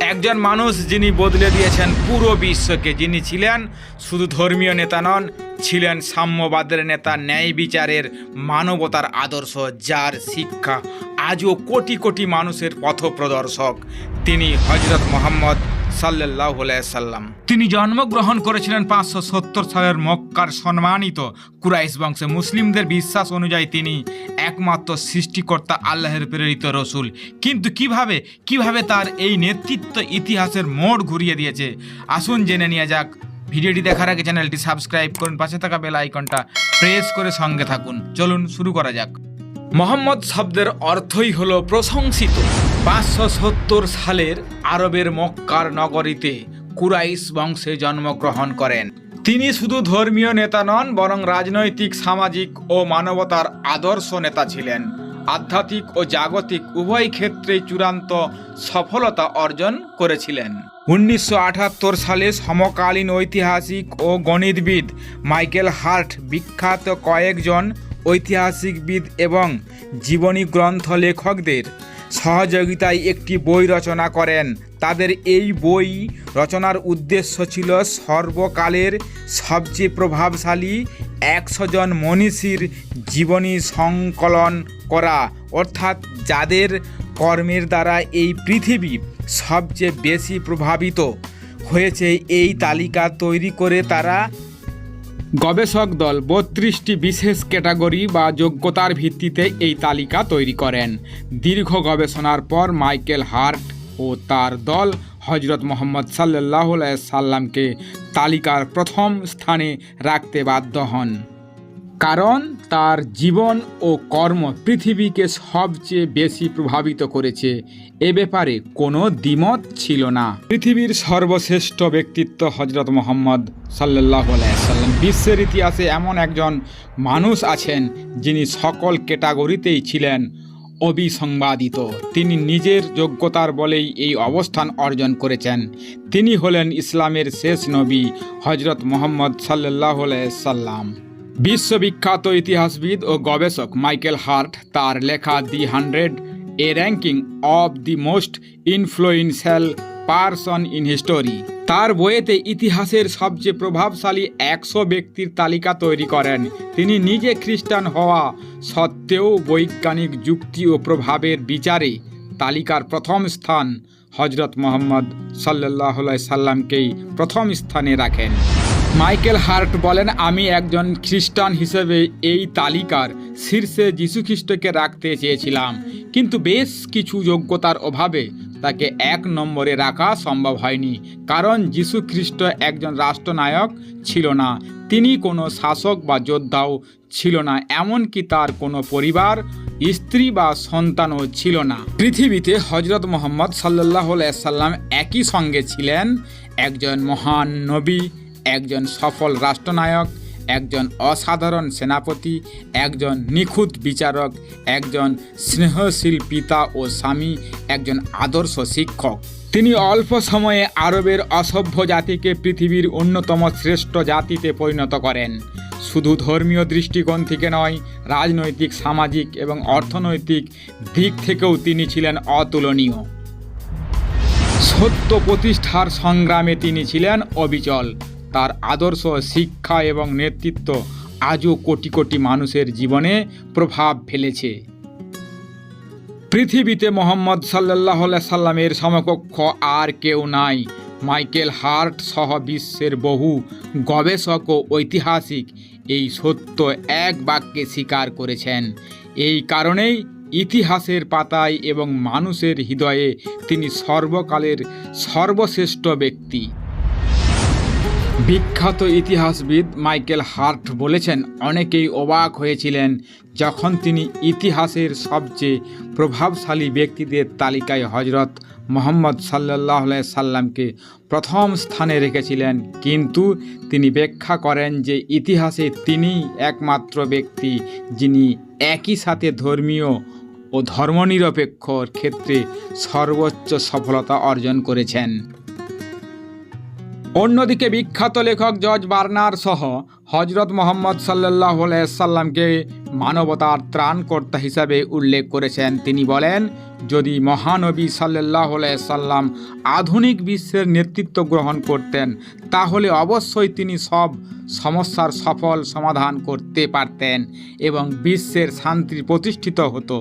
একজন মানুষ যিনি বদলে দিয়েছেন পুরো বিশ্বকে, যিনি ছিলেন শুধু ধর্মীয় নেতা নন, ছিলেন সাম্যবাদের নেতা, ন্যায় বিচারের মানবতার আদর্শ, যার শিক্ষা আজও কোটি কোটি মানুষের পথ প্রদর্শক তিনি হজরত মোহাম্মদ সাল্লাহ সাল্লাম। তিনি জন্মগ্রহণ করেছিলেন পাঁচশো সত্তর সালের মক্কার সম্মানিত কুরাইশ বংশে মুসলিমদের বিশ্বাস অনুযায়ী তিনি একমাত্র সৃষ্টিকর্তা আল্লাহের প্রেরিত রসুল। কিন্তু কীভাবে কীভাবে তার এই নেতৃত্ব ইতিহাসের মোড় ঘুরিয়ে দিয়েছে? আসুন জেনে নিয়ে যাক। ভিডিওটি দেখার আগে চ্যানেলটি সাবস্ক্রাইব করুন, পাশে থাকা বেল আইকনটা প্রেস করে সঙ্গে থাকুন। চলুন শুরু করা যাক। মোহাম্মদ শব্দের অর্থই হলো প্রশংসিত। পাঁচশো সত্তর সালের আরবের মক্কার নগরীতে কুরাইশ বংশে জন্মগ্রহণ করেন। তিনি শুধু ধর্মীয় নেতা নন, বরং রাজনৈতিক, সামাজিক ও মানবতার আদর্শ নেতা ছিলেন। আধ্যাত্মিক ও জাগতিক উভয় ক্ষেত্রে চূড়ান্ত সফলতা অর্জন করেছিলেন। উনিশশো সালে সমকালীন ঐতিহাসিক ও গণিতবিদ মাইকেল হার্ট বিখ্যাত কয়েকজন ঐতিহাসিকবিদ এবং জীবনী গ্রন্থ লেখকদের সহযোগিতায় একটি বই রচনা করেন। তাদের এই বই রচনার উদ্দেশ্য ছিল সর্বকালের সবচেয়ে প্রভাবশালী একশো জন মনীষীর জীবনী সংকলন করা। অর্থাৎ যাদের কর্মের দ্বারা এই পৃথিবী সবচেয়ে বেশি প্রভাবিত হয়েছে, এই তালিকা তৈরি করে তারা গবেষক দল বত্রিশটি বিশেষ ক্যাটাগরি বা যোগ্যতার ভিত্তিতে এই তালিকা তৈরি করেন। দীর্ঘ গবেষণার পর মাইকেল হার্ট ও তার দল হজরত মোহাম্মদ সাল্লাহ সাল্লামকে তালিকার প্রথম স্থানে রাখতে বাধ্য হন। কারণ তার জীবন ও কর্ম পৃথিবীকে সবচেয়ে বেশি প্রভাবিত করেছে। এ ব্যাপারে কোনো দ্বিমত ছিল না। পৃথিবীর সর্বশ্রেষ্ঠ ব্যক্তিত্ব হজরত মোহাম্মদ সাল্লাহ সাল্লাম। বিশ্বের ইতিহাসে এমন একজন মানুষ আছেন যিনি সকল ক্যাটাগরিতেই ছিলেন অবিসংবাদিত। তিনি নিজের যোগ্যতার বলেই এই অবস্থান অর্জন করেছেন। তিনি হলেন ইসলামের শেষ নবী হজরত মোহাম্মদ সাল্লাহ সাল্লাম। বিশ্ববিখ্যাত ইতিহাসবিদ ও গবেষক মাইকেল হার্ট তার লেখা the hundred a ranking of the most influential person in history. তার বইয়েতে ইতিহাসের সবচেয়ে প্রভাবশালী একশো ব্যক্তির তালিকা তৈরি করেন। তিনি নিজে খ্রিস্টান হওয়া সত্ত্বেও বৈজ্ঞানিক যুক্তি ও প্রভাবের বিচারে তালিকার প্রথম স্থান হজরত মোহাম্মদ সাল্লাহ সাল্লামকেই প্রথম স্থানে রাখেন। মাইকেল হার্ট বলেন, আমি একজন খ্রিস্টান হিসেবে এই তালিকার শীর্ষে যীশুখ্রিস্টকে রাখতে চেয়েছিলাম। কিন্তু বেশ কিছু যোগ্যতার অভাবে তাকে এক নম্বরে রাখা সম্ভব হয়নি। কারণ খ্রিস্ট একজন রাষ্ট্রনায়ক ছিল না। তিনি কোনো শাসক বা যোদ্ধাও ছিল না। এমনকি তার কোনো পরিবার, স্ত্রী বা সন্তানও ছিল না। পৃথিবীতে হজরত মোহাম্মদ সাল্লাহ সাল্লাম একই সঙ্গে ছিলেন একজন মহান নবী। একজন সফল রাষ্ট্রনায়ক, একজন অসাধারণ সেনাপতি, একজন নিখুঁত বিচারক, একজন স্নেহশীল পিতা ও স্বামী, একজন আদর্শ শিক্ষক। তিনি অল্প সময়ে আরবের অসভ্য জাতিকে পৃথিবীর অন্যতম শ্রেষ্ঠ জাতিতে পরিণত করেন। শুধু ধর্মীয় দৃষ্টিকোণ থেকে নয়, রাজনৈতিক, সামাজিক এবং অর্থনৈতিক দিক থেকেও তিনি ছিলেন অতুলনীয়। সত্য প্রতিষ্ঠার সংগ্রামে তিনি ছিলেন অবিচল। তার আদর্শ, শিক্ষা এবং নেতৃত্ব আজও কোটি কোটি মানুষের জীবনে প্রভাব ফেলেছে। পৃথিবীতে মোহাম্মদ সাল্লাহ সাল্লামের সমকক্ষ আর কেউ নাই। মাইকেল হার্ট সহ বিশ্বের বহু গবেষক ও ঐতিহাসিক এই সত্য এক বাক্যে স্বীকার করেছেন। এই কারণেই ইতিহাসের পাতায় এবং মানুষের হৃদয়ে তিনি সর্বকালের সর্বশ্রেষ্ঠ ব্যক্তি। বিখ্যাত ইতিহাসবিদ মাইকেল হার্ট বলেছেন, অনেকেই অবাক হয়েছিলেন যখন তিনি ইতিহাসের সবচেয়ে প্রভাবশালী ব্যক্তিদের তালিকায় হজরত মোহাম্মদ সাল্লাহ সাল্লামকে প্রথম স্থানে রেখেছিলেন। কিন্তু তিনি ব্যাখ্যা করেন যে, ইতিহাসে তিনি একমাত্র ব্যক্তি যিনি একই সাথে ধর্মীয় ও ধর্মনিরপেক্ষর ক্ষেত্রে সর্বোচ্চ সফলতা অর্জন করেছেন। অন্যদিকে বিখ্যাত লেখক জর্জ বার্নার সহ হজরত মোহাম্মদ সাল্লাহ সাল্লামকে মানবতার ত্রাণকর্তা হিসাবে উল্লেখ করেছেন। তিনি বলেন, যদি মহানবী সাল্লাহ সাল্লাম আধুনিক বিশ্বের নেতৃত্ব গ্রহণ করতেন, তাহলে অবশ্যই তিনি সব সমস্যার সফল সমাধান করতে পারতেন এবং বিশ্বের শান্তি প্রতিষ্ঠিত হতো।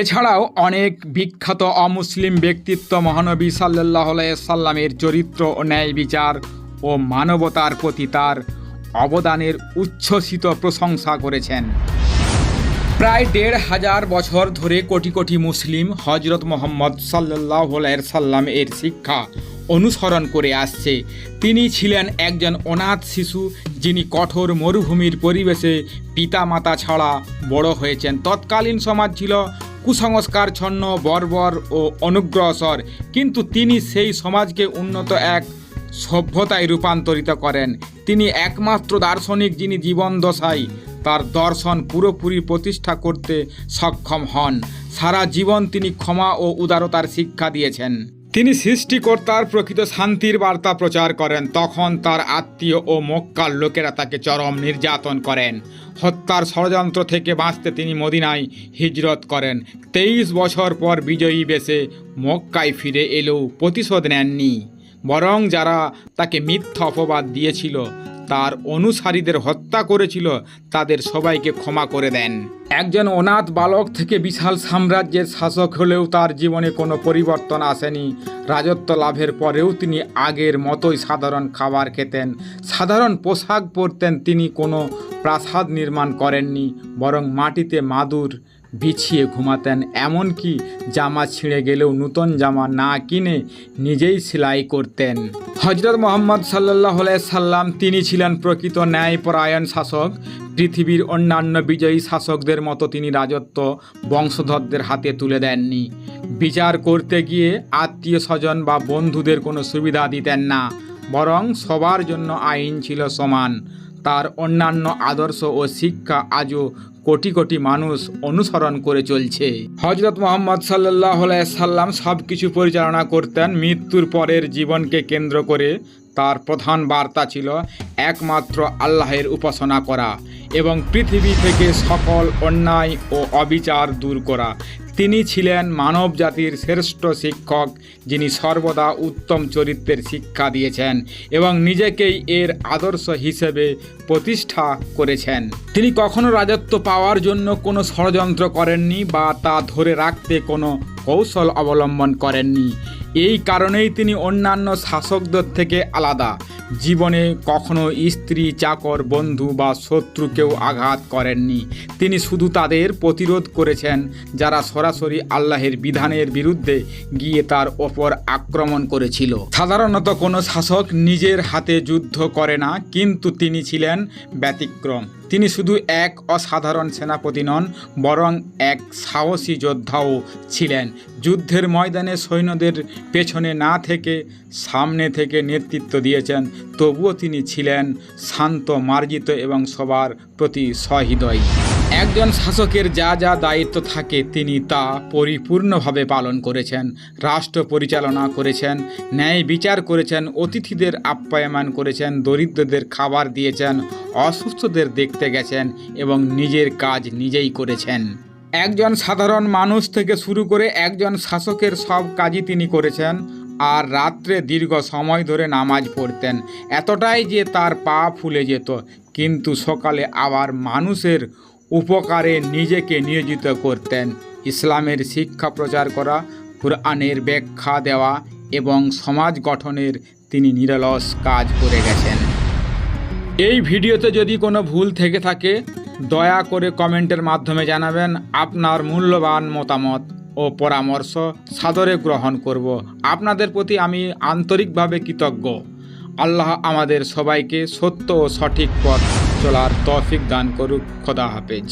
এছাড়াও অনেক বিখ্যাত অমুসলিম ব্যক্তিত্ব মহানবী সাল্লাহ সাল্লামের চরিত্র ও ন্যায় বিচার ও মানবতার প্রতি তার অবদানের উচ্ছ্বসিত প্রশংসা করেছেন। প্রায় দেড় হাজার বছর ধরে কোটি কোটি মুসলিম হজরত মোহাম্মদ সাল্লাহ সাল্লাম এর শিক্ষা অনুসরণ করে আসছে। তিনি ছিলেন একজন অনাথ শিশু যিনি কঠোর মরুভূমির পরিবেশে পিতামাতা ছাড়া বড় হয়েছেন। তৎকালীন সমাজ ছিল কুসংস্কারচ্ছন্ন বর্বর ও অনুগ্রসর কিন্তু তিনি সেই সমাজকে উন্নত এক সভ্যতায় রূপান্তরিত করেন। তিনি একমাত্র দার্শনিক যিনি জীবন দশায় তার দর্শন পুরোপুরি প্রতিষ্ঠা করতে সক্ষম হন। সারা জীবন তিনি ক্ষমা ও উদারতার শিক্ষা দিয়েছেন। তিনি সৃষ্টিকর্তার প্রকৃত শান্তির বার্তা প্রচার করেন। তখন তার আত্মীয় ও মক্কার লোকেরা তাকে চরম নির্যাতন করেন। হত্যার ষড়যন্ত্র থেকে বাঁচতে তিনি মদিনায় হিজরত করেন। তেইশ বছর পর বিজয়ী বেশে মক্কায় ফিরে এলেও প্রতিশোধ নেননি। বরং যারা তাকে মিথ্যা অপবাদ দিয়েছিল তার অনুসারীদের হত্যা করেছিল, তাদের সবাইকে ক্ষমা করে দেন। একজন অনাথ বালক থেকে বিশাল সাম্রাজ্যের শাসক হলেও তার জীবনে কোনো পরিবর্তন আসেনি। রাজত্ব লাভের পরেও তিনি আগের মতোই সাধারণ খাবার খেতেন। সাধারণ পোশাক পরতেন, তিনি কোনো প্রাসাদ নির্মাণ করেননি, বরং মাটিতে মাদুর বিছিয়ে ঘুমাতেন, এমনকি জামা ছিঁড়ে গেলেও নূতন জামা না কিনে নিজেই সেলাই করতেন। হজরত মোহাম্মদ সাল্লাহ সাল্লাম তিনি ছিলেন প্রকৃত ন্যায়পরায়ণ শাসক। পৃথিবীর অন্যান্য বিজয়ী শাসকদের মতো তিনি রাজত্ব বংশধরদের হাতে তুলে দেননি। বিচার করতে গিয়ে আত্মীয় স্বজন বা বন্ধুদের কোনো সুবিধা দিতেন না, বরং সবার জন্য আইন ছিল সমান। তার অন্যান্য আদর্শ ও শিক্ষা আজও কোটি কোটি মানুষ অনুসরণ করে চলছে। হজরত মোহাম্মদ সাল্লাম সব কিছু পরিচালনা করতেন। মৃত্যুর পরের জীবনকে কেন্দ্র করে তার প্রধান বার্তা ছিল, একমাত্র আল্লাহের উপাসনা করা। এবং পৃথিবী থেকে সকল অন্যায় ও অবিচার দূর করা। তিনি ছিলেন মানব জাতির শ্রেষ্ঠ শিক্ষক, যিনি সর্বদা উত্তম চরিত্রের শিক্ষা দিয়েছেন এবং নিজেকেই এর আদর্শ হিসেবে প্রতিষ্ঠা করেছেন। তিনি কখনো রাজত্ব পাওয়ার জন্য কোনো ষড়যন্ত্র করেননি বা তা ধরে রাখতে কোনো কৌশল অবলম্বন করেননি। এই কারণেই তিনি অন্যান্য শাসকদের থেকে আলাদা। জীবনে কখনো স্ত্রী, চাকর, বন্ধু বা শত্রুকেও আঘাত করেননি। তিনি শুধু তাদের প্রতিরোধ করেছেন, যারা সরাসরি আল্লাহের বিধানের বিরুদ্ধে গিয়ে তার ওপর আক্রমণ করেছিল। সাধারণত কোনো শাসক নিজের হাতে যুদ্ধ করে না, কিন্তু তিনি ছিলেন ব্যতিক্রম। তিনি শুধু এক অসাধারণ সেনাপতি নন, বরং এক সাহসী যোদ্ধাও ছিলেন। যুদ্ধের ময়দানে সৈন্যদের পেছনে না থেকে সামনে থেকে নেতৃত্ব দিয়েছেন, তবুও তিনি ছিলেন শান্ত, মার্জিত এবং সবার প্রতি সহৃদয়। একজন শাসকের যা যা দায়িত্ব থাকে তিনি তা পরিপূর্ণভাবে পালন করেছেন, রাষ্ট্র পরিচালনা করেছেন, ন্যায় বিচার করেছেন, অতিথিদের আপ্যায়মান করেছেন, দরিদ্রদের খাবার দিয়েছেন, অসুস্থদের দেখতে গেছেন এবং নিজের কাজ নিজেই করেছেন। একজন সাধারণ মানুষ থেকে শুরু করে একজন শাসকের সব কাজই তিনি করেছেন আর রাত্রে দীর্ঘ সময় ধরে নামাজ পড়তেন। এতটাই যে তার পা ফুলে যেত, কিন্তু সকালে আবার মানুষের উপকারে নিজেকে নিয়োজিত করতেন। ইসলামের শিক্ষা প্রচার করা, কোরআনের ব্যাখ্যা দেওয়া এবং সমাজ গঠনের তিনি নিরলস কাজ করে গেছেন। এই ভিডিওতে যদি কোনো ভুল থেকে থাকে, দয়া করে কমেন্টের মাধ্যমে জানাবেন আপনার মূল্যবান মতামত ও পরামর্শ সাদরে গ্রহণ করব। আপনাদের প্রতি আমি আন্তরিকভাবে কৃতজ্ঞ। আল্লাহ আমাদের সবাইকে সত্য ও সঠিক পথ চলার তৌফিক দান করুক খোদা হাফেজ।